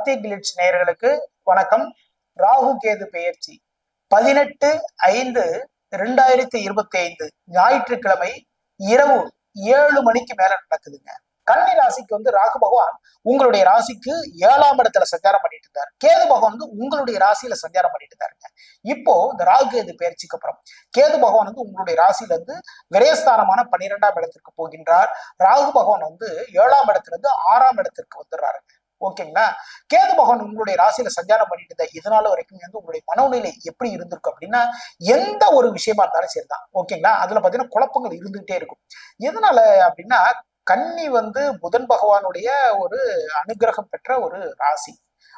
சக்தி glitz நேயர்களுக்கு வணக்கம். ராகு கேது பெயர்ச்சி. பதினெட்டு ஐந்து ரெண்டாயிரத்தி இருபத்தி ஐந்து ஞாயிற்றுக்கிழமை இரவு ஏழு மணிக்கு மேல நடக்குதுங்க. கன்னி ராசிக்கு வந்து ராகு பகவான் உங்களுடைய ராசிக்கு ஏழாம் இடத்துல சஞ்சாரம் பண்ணிட்டு இருந்தார். கேது பகவான் வந்து உங்களுடைய ராசியில சஞ்சாரம் பண்ணிட்டு இருந்தாருங்க. இப்போ இந்த ராகு கேது பயிற்சிக்கு அப்புறம் கேது பகவான் வந்து உங்களுடைய ராசியில இருந்து விரயஸ்தானமான பன்னிரெண்டாம் இடத்திற்கு போகின்றார். ராகு பகவான் வந்து ஏழாம் இடத்துல இருந்து ஆறாம் இடத்திற்கு வந்துடுறாருங்க. ஓகேங்களா கேது பகவான் உங்களுடைய ராசியில சஞ்சாரம் பண்ணிட்டு இருந்த இதனால வரைக்கும் வந்து உங்களுடைய மனநிலை எப்படி இருந்திருக்கும் அப்படின்னா எந்த ஒரு விஷயமா இருந்தாலும் சரிதான். ஓகேங்களா அதுல பாத்தீங்கன்னா குழப்பங்கள் இருந்துகிட்டே இருக்கும். எதனால அப்படின்னா கன்னி வந்து புதன் பகவானுடைய ஒரு அனுகிரகம் பெற்ற ஒரு ராசி.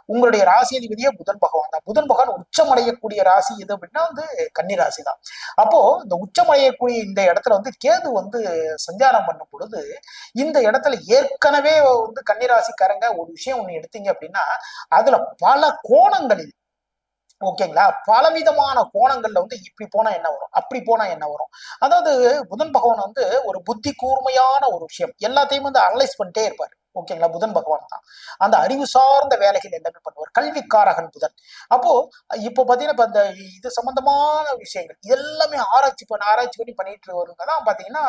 உங்களுடைய ராசி அதிபதியே புதன் பகவான் தான். புதன் பகவான் உச்சமடையக்கூடிய ராசி எது அப்படின்னா வந்து கன்னி ராசி தான். அப்போ இந்த உச்சமடையக்கூடிய இந்த இடத்துல வந்து கேது வந்து சஞ்சாரம் பண்ணும் பொழுது இந்த இடத்துல ஏற்கனவே வந்து கன்னிராசிக்காரங்க ஒரு விஷயம் ஒண்ணு எடுத்தீங்க அப்படின்னா அதுல பல கோணங்களில் ஓகேங்களா? பலவிதமான கோணங்கள்ல வந்து இப்படி போனா என்ன வரும்? அப்படி போனா என்ன வரும்? அதாவது புதன் பகவான் வந்து ஒரு புத்தி கூர்மையான ஒரு விஷயம். எல்லாத்தையும் வந்து அனலைஸ் பண்ணிட்டே இருப்பாரு. ஓகேங்களா? புதன் பகவான் தான். அந்த அறிவு சார்ந்த வேலைகள் எல்லாமே பண்ணுவார். கல்விக்காரகன் புதன். அப்போ இப்போ பாத்தீங்கன்னா இப்ப இந்த இது சம்பந்தமான விஷயங்கள் இதெல்லாமே ஆராய்ச்சி பண்ண ஆராய்ச்சி பண்ணி பண்ணிட்டு வருங்க தான் பாத்தீங்கன்னா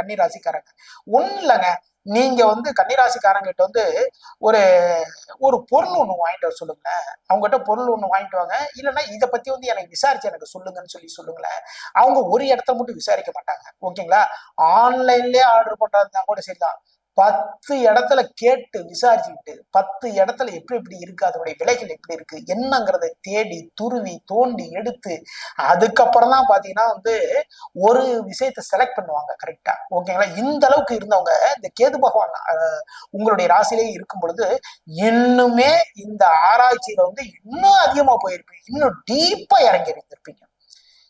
கன்னிராசிக்காரங்க. ஒண்ணு இல்லைங்க. நீங்க வந்து கன்னிராசிக்காரங்கிட்ட வந்து ஒரு ஒரு பொருள் ஒன்று வாங்கிட்டு வர சொல்லுங்களேன். அவங்ககிட்ட பொருள் ஒன்று வாங்கிட்டு வாங்க. இல்லைன்னா இதை பத்தி வந்து எனக்கு விசாரிச்சு எனக்கு சொல்லுங்கன்னு சொல்லி சொல்லுங்களேன். அவங்க ஒரு இடத்த மட்டும் விசாரிக்க மாட்டாங்க. ஓகேங்களா? ஆன்லைன்லயே ஆர்டர் பண்றதுனா கூட சரிதான். பத்து இடத்துல கேட்டு விசாரிச்சுக்கிட்டு பத்து இடத்துல எப்படி எப்படி இருக்கு அதனுடைய விலைகள் எப்படி இருக்கு என்னங்கிறத தேடி துருவி தோண்டி எடுத்து அதுக்கப்புறம் தான் பாத்தீங்கன்னா வந்து ஒரு விஷயத்த செலக்ட் பண்ணுவாங்க கரெக்டா ஓகேங்களா இந்த அளவுக்கு இருந்தவங்க இந்த கேது பகவான் உங்களுடைய ராசிலேயே இருக்கும் பொழுது இன்னுமே இந்த ஆராய்ச்சியில வந்து இன்னும் அதிகமா போயிருப்பீங்க. இன்னும் டீப்பா இறங்கி இருந்திருப்பீங்க.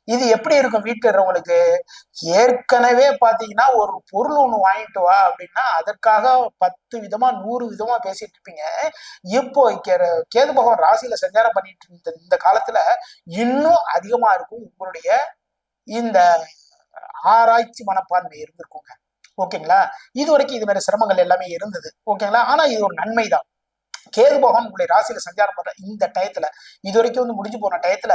இது எப்படி இருக்கும் வீட்டுல இருக்கிறவங்களுக்கு? ஏற்கனவே பாத்தீங்கன்னா ஒரு பொருள் ஒண்ணு வாங்கிட்டு வா அப்படின்னா அதற்காக பத்து விதமா நூறு விதமா பேசிட்டு இருப்பீங்க. இப்போ கே- கேது பகவான் ராசியில சஞ்சாரம் பண்ணிட்டு இருந்த இந்த காலத்துல இன்னும் அதிகமா இருக்கும் உங்களுடைய இந்த ஆராய்ச்சி மனப்பான்மை இருந்திருக்குங்க. ஓகேங்களா? இது வரைக்கும் இது மாதிரி சிரமங்கள் எல்லாமே இருந்தது. ஓகேங்களா? ஆனா இது ஒரு நன்மை தான் கேது பகவான் உங்களுடைய ராசியில சஞ்சாரம் பண்ற இந்த டயத்துல இது வரைக்கும் வந்து முடிஞ்சு போன டயத்துல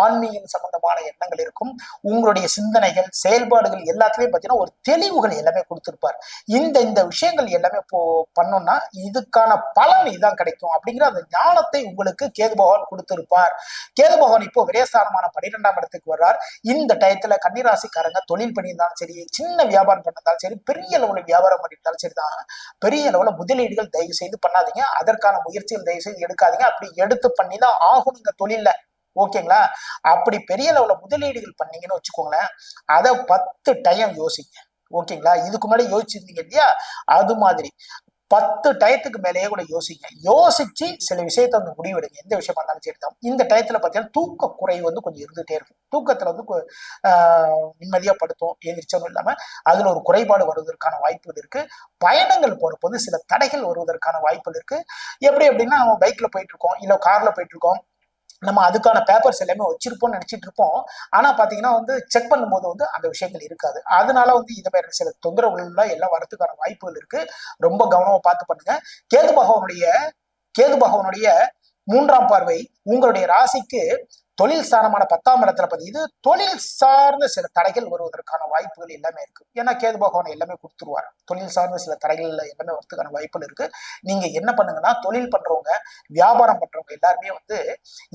ஆன்மீகம் சம்பந்தமான எண்ணங்கள் இருக்கும். உங்களுடைய சிந்தனைகள் செயல்பாடுகள் எல்லாத்துலயும் பாத்தீங்கன்னா ஒரு தெளிவுகள் எல்லாமே கொடுத்திருப்பார். இந்த இந்த விஷயங்கள் எல்லாமே இப்போ பண்ணோம்னா இதுக்கான பலன் இதான் கிடைக்கும் அப்படிங்கிற அந்த ஞானத்தை உங்களுக்கு கேது பகவான் கொடுத்திருப்பார். கேது பகவான் இப்போ விரேசாரமான பன்னிரெண்டாம் இடத்துக்கு வர்றார். இந்த டயத்துல கன்னிராசிக்காரங்க தொழில் பண்ணியிருந்தாலும் சரி சின்ன வியாபாரம் பண்ணியிருந்தாலும் சரி பெரிய லெவலில் வியாபாரம் பண்ணியிருந்தாலும் சரிதான். பெரிய லெவலில் முதலீடுகள் தயவு செய்து பண்ணாதீங்க. அதற்கு அதற்கான முயற்சிகள் தயவு செய்து எடுக்காதீங்க. அப்படி எடுத்து பண்ணி தான் ஆகும் நீங்க தொழில்ல. ஓகேங்களா அப்படி பெரிய லெவலில் முதலீடுகள் பண்ணீங்கன்னு வச்சுக்கோங்களேன். அதை பத்து டைம் யோசிங்க. ஓகேங்களா இதுக்கு முன்னாடி யோசிச்சிருந்தீங்க இல்லையா? அது மாதிரி. பத்து டயத்துக்கு மேலேயே கூட யோசிங்க. யோசிச்சு சில விஷயத்த வந்து முடிவெடுங்க. எந்த விஷயமா இருந்தாலும் சரி தான் இந்த டயத்துல பார்த்தீங்கன்னா தூக்க குறைவு வந்து கொஞ்சம் இருந்துகிட்டே இருக்கும். தூக்கத்துல வந்து கொ- நிம்மதியா படுத்தோம் எந்திரிச்சோம் இல்லாம அதுல ஒரு குறைபாடு வருவதற்கான வாய்ப்புகள் இருக்கு. பயணங்கள் போறப்போ வந்து சில தடைகள் வருவதற்கான வாய்ப்புகள் இருக்கு. எப்படி அப்படின்னா நம்ம பைக்ல போயிட்டு இருக்கோம் இல்ல கார்ல போயிட்டு இருக்கோம். நம்ம அதுக்கான பேப்பர்ஸ் எல்லாமே வச்சிருப்போம்னு நினைச்சிட்டு இருப்போம். ஆனா பாத்தீங்கன்னா வந்து செக் பண்ணும்போது வந்து அந்த விஷயங்கள் இருக்காது. அதனால வந்து இந்த மாதிரி சில தொந்தரவுகள் எல்லாம் வரத்துக்கான வரதுக்கான வாய்ப்புகள் இருக்கு. ரொம்ப கவனமா பார்த்து பண்ணுங்க. கேது பகவானுடைய கேது பகவானுடைய மூன்றாம் பார்வை உங்களுடைய ராசிக்கு தொழில் சாரமான பத்தாம் இடத்துல பத்தி இது தொழில் சார்ந்த சில தடைகள் வருவதற்கான வாய்ப்புகள் எல்லாமே இருக்கு. ஏன்னா கேது பகவான் எல்லாமே கொடுத்துருவாரு. தொழில் சார்ந்த சில தடைகள் எல்லாமே வரதுக்கான வாய்ப்புகள் இருக்கு. நீங்க என்ன பண்ணுங்கன்னா தொழில் பண்றவங்க வியாபாரம் பண்றவங்க எல்லாருமே வந்து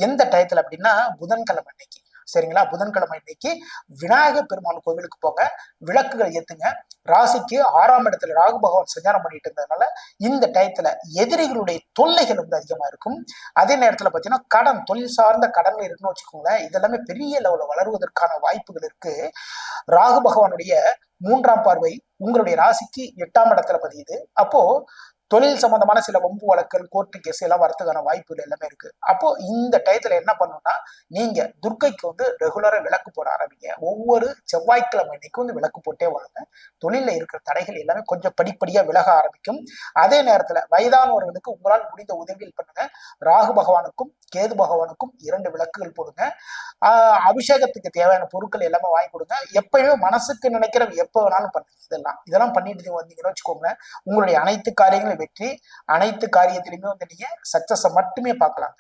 எந்த டயத்துல அப்படின்னா புதன்கிழமை அன்னைக்கு சரிங்களா? புதன்கிழமை இன்னைக்கு விநாயகர் பெருமான் கோவிலுக்கு போங்க. விளக்குகள் ஏத்துங்க. ராசிக்கு ஆறாம் இடத்துல ராகு பகவான் சஞ்சாரம் பண்ணிட்டு இருந்ததுனால இந்த டயத்துல எதிரிகளுடைய தொல்லைகள் வந்து அதிகமா இருக்கும். அதே நேரத்துல பாத்தீங்கன்னா கடன் தொழில் சார்ந்த கடன் இருக்குன்னு வச்சுக்கோங்களேன் இதெல்லாமே பெரிய லெவல வளருவதற்கான வாய்ப்புகள் இருக்கு. ராகு பகவானுடைய மூன்றாம் பார்வை உங்களுடைய ராசிக்கு எட்டாம் இடத்துல பதியுது. அப்போ தொழில் சம்பந்தமான சில வம்பு வழக்கல் கோர்ட்டு கேஸ் எல்லாம் வரதுக்கான வாய்ப்புகள் எல்லாமே இருக்கு. அப்போ இந்த டயத்துல என்ன பண்ணணும்னா நீங்க துர்க்கைக்கு வந்து ரெகுலரா விளக்கு போட ஆரம்பிங்க. ஒவ்வொரு செவ்வாய்க்கிழமை அன்னைக்கு வந்து விளக்கு போட்டே வாங்க. தொழில இருக்கிற தடைகள் எல்லாமே கொஞ்சம் படிப்படியா விலக ஆரம்பிக்கும். அதே நேரத்துல வயதானவர்களுக்கு உங்களால் முடிந்த உதவிகள் பண்ணுங்க. ராகு பகவானுக்கும் கேது பகவானுக்கும் இரண்டு விளக்குகள் போடுங்க. ஆஹ் அபிஷேகத்துக்கு தேவையான பொருட்கள் எல்லாமே வாங்கி கொடுங்க. எப்பயுமே மனசுக்கு நினைக்கிற எப்போ வேணாலும் பண்ணுங்க. இதெல்லாம் இதெல்லாம் பண்ணிட்டு வந்தீங்கன்னு வச்சுக்கோங்களேன். உங்களுடைய அனைத்து காரியங்களும் வெற்றி அனைத்து காரியத்திலுமே வந்து நீங்க சக்சஸை மட்டுமே பார்க்கலாம்.